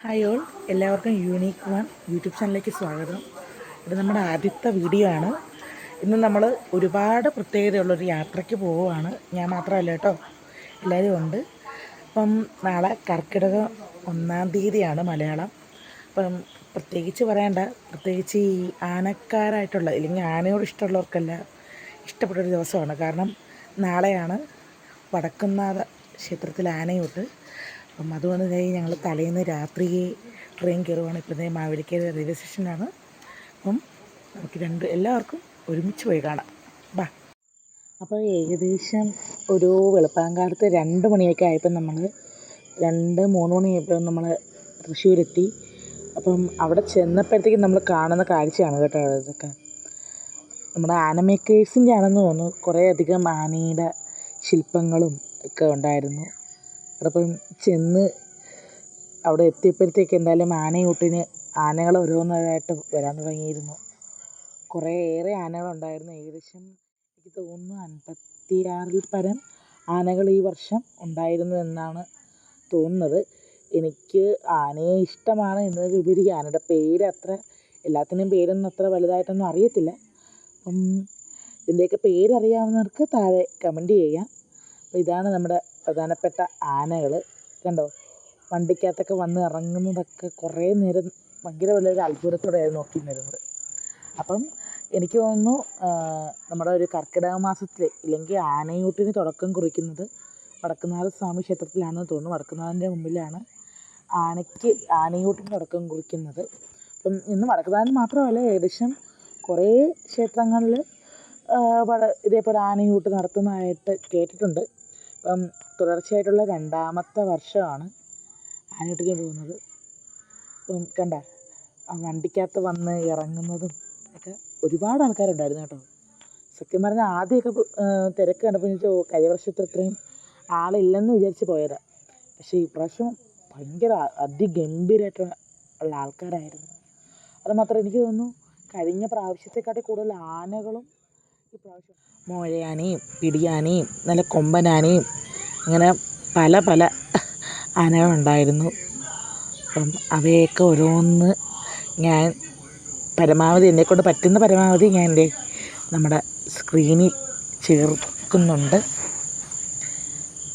Hi all. എല്ലാവർക്കും unique one YouTube ചാനലിലേക്ക് സ്വാഗതം. ഇത് നമ്മുടെ ആദ്യത്തെ വീഡിയോ ആണ്. ഇന്ന് നമ്മൾ ഒരുപാട് പ്രത്യേകതയുള്ളൊരു യാത്രയ്ക്ക് പോവുകയാണ്. ഞാൻ മാത്രമല്ല കേട്ടോ എല്ലാവരും ഉണ്ട്. അപ്പം നാളെ കർക്കിടക ഒന്നാം തീയതിയാണ് മലയാളം. അപ്പം പ്രത്യേകിച്ച് പറയണ്ട പ്രത്യേകിച്ച് ഈ ആനക്കാരായിട്ടുള്ള ഇല്ലെങ്കിൽ ആനയോട് ഇഷ്ടമുള്ളവർക്കല്ല ഇഷ്ടപ്പെട്ടൊരു ദിവസമാണ്. കാരണം നാളെയാണ് വടക്കുന്നാഥ ക്ഷേത്രത്തിൽ ആനയൂട്ട്. അപ്പം അതുകൊണ്ട് തന്നെ ഞങ്ങൾ തലേന്ന് രാത്രി ട്രെയിൻ കയറുവാണ്. ഇപ്പം ദേ മാവേലിക്കര റെയിൽവേ സ്റ്റേഷനാണ് അപ്പം നമുക്ക് രണ്ട് എല്ലാവർക്കും ഒരുമിച്ച് പോയി കാണാം. ബാ. അപ്പോൾ ഏകദേശം ഒരു വെളുപ്പാങ്കാലത്ത് രണ്ട് മണിയൊക്കെ ആയപ്പോൾ നമ്മൾ രണ്ട് മൂന്ന് മണിയായപ്പോൾ നമ്മൾ തൃശ്ശൂരെത്തി. അപ്പം അവിടെ ചെന്നപ്പോഴത്തേക്കും നമ്മൾ കാണുന്ന കാഴ്ചയാണ് കേട്ടോ ഇതൊക്കെ നമ്മുടെ ആന മേക്കേഴ്സിന്റെ ആണെന്ന് തോന്നുന്നു കുറേ അധികം ആനയുടെ ശില്പങ്ങളും ഒക്കെ ഉണ്ടായിരുന്നു. അപ്പം ചെന്ന് അവിടെ എത്തിയപ്പോഴത്തേക്ക് എന്തായാലും ആനയൂട്ടിന് ആനകൾ ഓരോന്നായിട്ട് വരാൻ തുടങ്ങിയിരുന്നു. കുറേ ഏറെ ആനകളുണ്ടായിരുന്നു. ഏകദേശം എനിക്ക് തോന്നുന്നു അൻപത്തിയാറിൽ പരം ആനകൾ ഈ വർഷം ഉണ്ടായിരുന്നു എന്നാണ് തോന്നുന്നത്. എനിക്ക് ആനയെ ഇഷ്ടമാണ് എന്നതിലുപരി ആനയുടെ പേര് അത്ര എല്ലാത്തിന്റെയും പേരൊന്നും അത്ര വലുതായിട്ടൊന്നും അറിയത്തില്ല. അപ്പം ഇതിന്റെയൊക്കെ പേരറിയാവുന്നവർക്ക് താഴെ കമന്റ് ചെയ്യാം. അപ്പോൾ ഇതാണ് നമ്മുടെ പ്രധാനപ്പെട്ട ആനകൾ കണ്ടോ? വണ്ടിക്കകത്തൊക്കെ വന്ന് ഇറങ്ങുന്നതൊക്കെ കുറേ നേരം ഭയങ്കര വലിയൊരു അത്ഭുതത്തോടെയായിരുന്നു നോക്കി നിന്നിരുന്നത് അപ്പം എനിക്ക് തോന്നുന്നു നമ്മുടെ ഒരു കർക്കിടക മാസത്തിൽ ഇല്ലെങ്കിൽ ആനയൂട്ടിന് തുടക്കം കുറിക്കുന്നത് വടക്കുന്നാഥ സ്വാമി ക്ഷേത്രത്തിലാണെന്ന് തോന്നുന്നു. വടക്കുന്നാഥന്റെ മുമ്പിലാണ് ആനയ്ക്ക് ആനയൂട്ടിന് തുടക്കം കുറിക്കുന്നത്. അപ്പം ഇന്ന് വടക്കുന്നാഥൻ മാത്രമല്ല ഏകദേശം കുറേ ക്ഷേത്രങ്ങളിൽ ഇതേപോലെ ആനയൂട്ട് നടത്തുന്നതായിട്ട് കേട്ടിട്ടുണ്ട്. അപ്പം തുടർച്ചയായിട്ടുള്ള രണ്ടാമത്തെ വർഷമാണ് ആനയൂട്ടിന് പോകുന്നത്. അപ്പം കണ്ട വണ്ടിക്കകത്ത് വന്ന് ഇറങ്ങുന്നതും ഒക്കെ ഒരുപാട് ആൾക്കാരുണ്ടായിരുന്നു കേട്ടോ. സത്യം പറഞ്ഞാൽ ആദ്യമൊക്കെ തിരക്ക് കണ്ടപ്പോൾ എനിക്ക് കഴിഞ്ഞ വർഷത്തെ അത്രയും ആളില്ലെന്ന് വിചാരിച്ച് പോയതാണ് പക്ഷേ ഈ ഇപ്രാവശ്യം ഭയങ്കര അതിഗംഭീരമായിട്ടുള്ള ആൾക്കാരായിരുന്നു. അതുമാത്രം എനിക്ക് തോന്നുന്നു കഴിഞ്ഞ പ്രാവശ്യത്തെക്കാട്ടി കൂടുതൽ ആനകളും മോഴയാനയും പിടിയാനയും നല്ല കൊമ്പനാനയും അങ്ങനെ പല പല ആനകളുണ്ടായിരുന്നു. അപ്പം അവയൊക്കെ ഓരോന്ന് ഞാൻ പരമാവധി എന്നെക്കൊണ്ട് പറ്റുന്ന പരമാവധി ഞാൻ എന്റെ നമ്മുടെ സ്ക്രീനിൽ ചേർക്കുന്നുണ്ട്.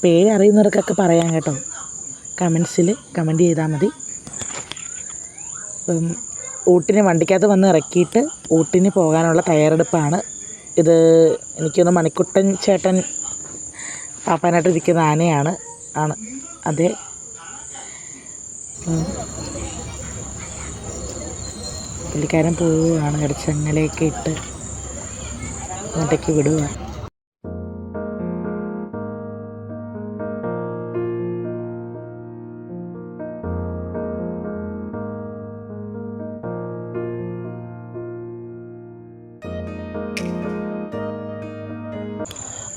പേരറിയുന്നവർക്കൊക്കെ പറയാം കേട്ടോ. കമൻസിൽ കമന്റ് ചെയ്താൽ മതി. ഊട്ടിന് വണ്ടിക്കകത്ത് വന്ന് ഇറക്കിയിട്ട് ഊട്ടിന് പോകാനുള്ള തയ്യാറെടുപ്പാണ്. ഇത് എനിക്കൊന്ന് മണിക്കുട്ടൻ ചേട്ടൻ പാപ്പാനായിട്ട് ഇരിക്കുന്ന ആനയാണ്. ആണ്. അതെ. പുള്ളിക്കാരൻ പോവുകയാണ്. ഇടച്ചങ്ങലയൊക്കെ ഇട്ട് അങ്ങോട്ടേക്ക് വിടുക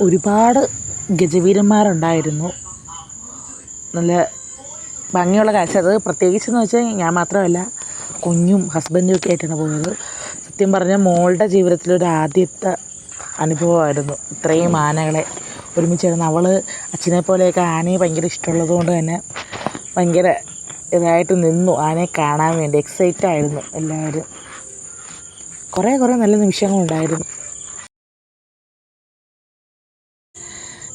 ഒരുപാട് ഗജവീരന്മാരുണ്ടായിരുന്നു. നല്ല ഭംഗിയുള്ള കാഴ്ച. അത് പ്രത്യേകിച്ചെന്ന് വെച്ചാൽ ഞാൻ മാത്രമല്ല കുഞ്ഞും ഹസ്ബൻഡും ഒക്കെ ആയിട്ടാണ് പോയത്. സത്യം പറഞ്ഞാൽ മോളുടെ ജീവിതത്തിലൊരു ആദ്യത്തെ അനുഭവമായിരുന്നു. ഇത്രയും ആനകളെ ഒരുമിച്ചായിരുന്നു അവൾ അച്ഛനെ പോലെയൊക്കെ ആനയെ ഭയങ്കര ഇഷ്ടമുള്ളത് കൊണ്ട് തന്നെ ഭയങ്കര ഇതായിട്ട് നിന്നു. ആനയെ കാണാൻ വേണ്ടി എക്സൈറ്റ് ആയിരുന്നു എല്ലാവരും. കുറേ കുറേ നല്ല നിമിഷങ്ങളുണ്ടായിരുന്നു.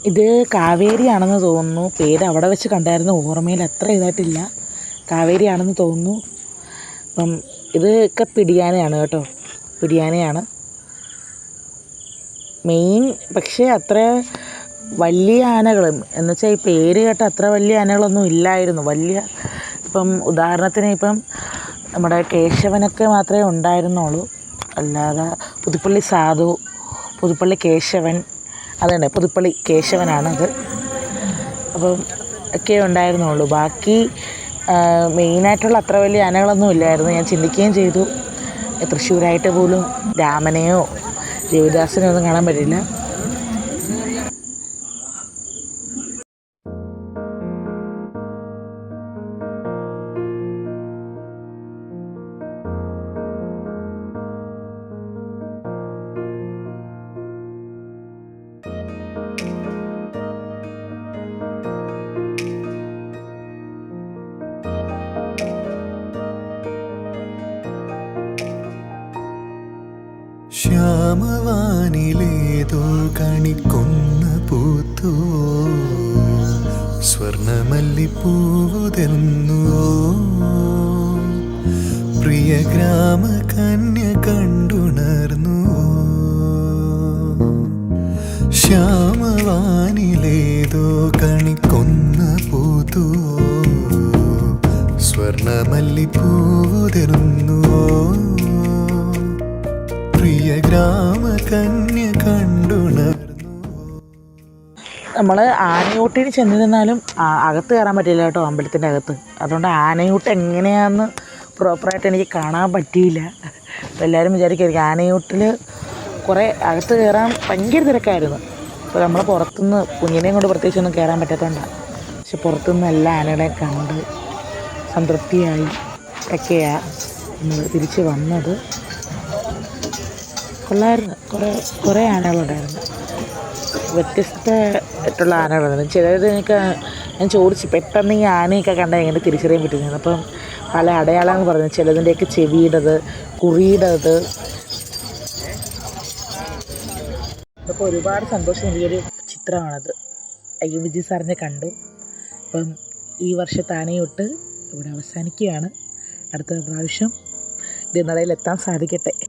ഇത് കാവേരിയാണെന്ന് തോന്നുന്നു. പേര് അവിടെ വെച്ച് കണ്ടായിരുന്നു. ഓർമ്മയിൽ അത്ര ഇതായിട്ടില്ല. കാവേരിയാണെന്ന് തോന്നുന്നു. അപ്പം ഇതൊക്കെ പിടിയാനയാണ് കേട്ടോ. പിടിയാനയാണ്. മെയിൻ പക്ഷേ അത്ര വലിയ ആനകൾ എന്ന് വെച്ചാൽ ഈ പേര് കേട്ട അത്ര വലിയ ആനകളൊന്നും ഇല്ലായിരുന്നു. വലിയ ഇപ്പം ഉദാഹരണത്തിന് ഇപ്പം നമ്മുടെ കേശവനൊക്കെ മാത്രമേ ഉണ്ടായിരുന്നുള്ളൂ. അല്ലാതെ പുതുപ്പള്ളി സാധു പുതുപ്പള്ളി കേശവൻ അതുതന്നെ പുതുപ്പള്ളി കേശവനാണത്. അപ്പം ഒക്കെ ഉണ്ടായിരുന്നുള്ളൂ. ബാക്കി മെയിനായിട്ടുള്ള അത്ര വലിയ ആനകളൊന്നും ഇല്ലായിരുന്നു. ഞാൻ ചിന്തിക്കുകയും ചെയ്തു തൃശ്ശൂരായിട്ട് പോലും രാമനെയോ ദേവദാസിനെയോ ഒന്നും കാണാൻ പറ്റില്ല. ശ്യാമവാനിലേതോ കണിക്കൊന്ന പൂത്തോ? സ്വർണമല്ലിപ്പൂവുതെന്നുവോ? പ്രിയ ഗ്രാമ കന്യ കണ്ടുണർന്നുവോ? ശ്യാമവാനിലേതോ കണിക്കൊന്ന പൂത്തുവോ സ്വർണമല്ലിപ്പൂതിർന്നുവോ കന്യ കണ്ടുണർന്നു. നമ്മൾ ആനയൂട്ടിന് ചെന്നിരുന്നാലും അകത്ത് കയറാൻ പറ്റില്ല കേട്ടോ അമ്പലത്തിന്റെ അകത്ത്. അതുകൊണ്ട് ആനയൂട്ട് എങ്ങനെയാണെന്ന് പ്രോപ്പറായിട്ട് എനിക്ക് കാണാൻ പറ്റിയില്ല. അപ്പോൾ എല്ലാവരും വിചാരിക്കുമായിരിക്കും ആനയൂട്ടിൽ കുറേ അകത്ത് കയറാൻ ഭയങ്കര തിരക്കായിരുന്നു. അപ്പോൾ നമ്മൾ പുറത്തുനിന്ന് കുഞ്ഞിനെയും കൊണ്ട് പ്രത്യേകിച്ചൊന്നും കയറാൻ പറ്റാത്തതുകൊണ്ടാണ് പക്ഷെ പുറത്തുനിന്ന് എല്ലാ ആനകളെയും കണ്ട് സംതൃപ്തിയായി. ഒക്കെയാണ് തിരിച്ച് വന്നത്. കൊള്ളായിരുന്നു കുറേ കുറേ ആനകളുണ്ടായിരുന്നു വ്യത്യസ്തമായിട്ടുള്ള ആനകളുണ്ടായിരുന്നു ചിലത് എനിക്ക് ഞാൻ ചോദിച്ചു പെട്ടെന്ന് ഈ ആനയൊക്കെ കണ്ടാൽ എങ്ങനെ തിരിച്ചറിയാൻ പറ്റുന്നത് അപ്പം പല അടയാളങ്ങൾ പറഞ്ഞു. ചിലതിന്റെയൊക്കെ ചെവിയുടേത് കുറിയുടേത്. അപ്പോൾ ഒരുപാട് സന്തോഷം നൽകിയൊരു ചിത്രമാണത്. അയ്യോ വിജയ് സാറിനെ കണ്ടു. അപ്പം ഈ വർഷത്തെ ആനയൊട്ട് ഇവിടെ അവസാനിക്കുകയാണ്. അടുത്ത പ്രാവശ്യം ഇതിനിടയിൽ എത്താൻ സാധിക്കട്ടെ.